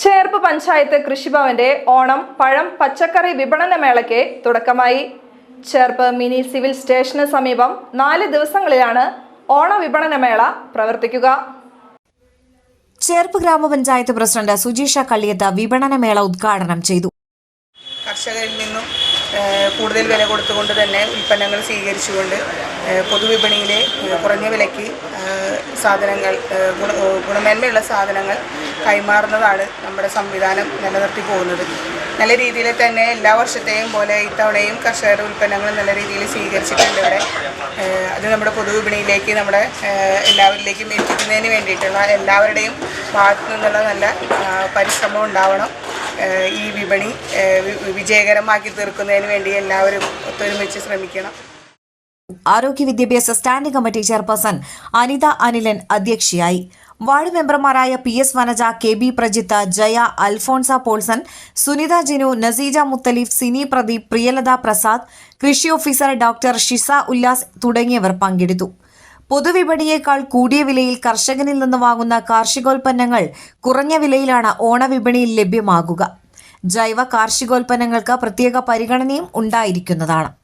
ചേർപ്പ് പഞ്ചായത്ത് കൃഷിഭവന്റെ ഓണം പഴം പച്ചക്കറി വിപണന മേളയ്ക്ക് തുടക്കമായി. ചേർപ്പ് മിനി സിവിൽ സ്റ്റേഷന് സമീപം നാല് ദിവസങ്ങളിലാണ് ഓണ വിപണന മേള പ്രവർത്തിക്കുക. ചേർപ്പ് ഗ്രാമപഞ്ചായത്ത് പ്രസിഡന്റ് സുജീഷ കള്ളിയത്ത വിപണന മേള ഉദ്ഘാടനം ചെയ്തു. കർഷകരിൽ നിന്നും കൂടുതൽ വില കൊടുത്തുകൊണ്ട് തന്നെ ഉൽപ്പന്നങ്ങൾ സ്വീകരിച്ചുകൊണ്ട് പൊതുവിപണിയിലെ കുറഞ്ഞ വിലയ്ക്ക് സാധനങ്ങൾ ഗുണ ഗുണമേന്മയുള്ള സാധനങ്ങൾ കൈമാറുന്നതാണ് നമ്മുടെ സംവിധാനം നിലനിർത്തി പോകുന്നത്. നല്ല രീതിയിൽ തന്നെ എല്ലാ വർഷത്തെയും പോലെ ഇത്തവണയും കർഷകരുടെ ഉൽപ്പന്നങ്ങൾ നല്ല രീതിയിൽ സ്വീകരിച്ചിട്ടുണ്ട് ഇവിടെ. അത് നമ്മുടെ പൊതുവിപണിയിലേക്ക് നമ്മുടെ എല്ലാവരിലേക്കും എത്തിക്കുന്നതിന് വേണ്ടിയിട്ടുള്ള എല്ലാവരുടെയും ഭാഗത്തു നിന്നുള്ള നല്ല പരിശ്രമം ഉണ്ടാവണം. ഈ വിപണി വിജയകരമാക്കി തീർക്കുന്നതിന് വേണ്ടി എല്ലാവരും ഒത്തൊരുമിച്ച് ശ്രമിക്കണം. ആരോഗ്യ വിദ്യാഭ്യാസ standing committee chairperson Anitha Anilan അധ്യക്ഷയായി. വാർഡ് മെമ്പർമാരായ P S Vanaja K B Prajitha Jaya Alphonsa Paulson Sunitha Jinu Naseeja Muthaleef Sini Pradeep Priyalatha Prasad കൃഷി ഓഫീസർ ഡോക്ടർ ഷിസ ഉല്ലാസ് തുടങ്ങിയവർ പങ്കെടുത്തു. പൊതുവിപണിയേക്കാൾ കൂടിയ വിലയിൽ കർഷകനിൽ നിന്ന് വാങ്ങുന്ന കാർഷികോൽപ്പന്നങ്ങൾ കുറഞ്ഞ വിലയിലാണ് ഓണവിപണിയിൽ ലഭ്യമാകുക. ജൈവ കാർഷികോൽപ്പന്നങ്ങൾക്ക് പ്രത്യേക പരിഗണനയും ഉണ്ടായിരിക്കുന്നതാണ്.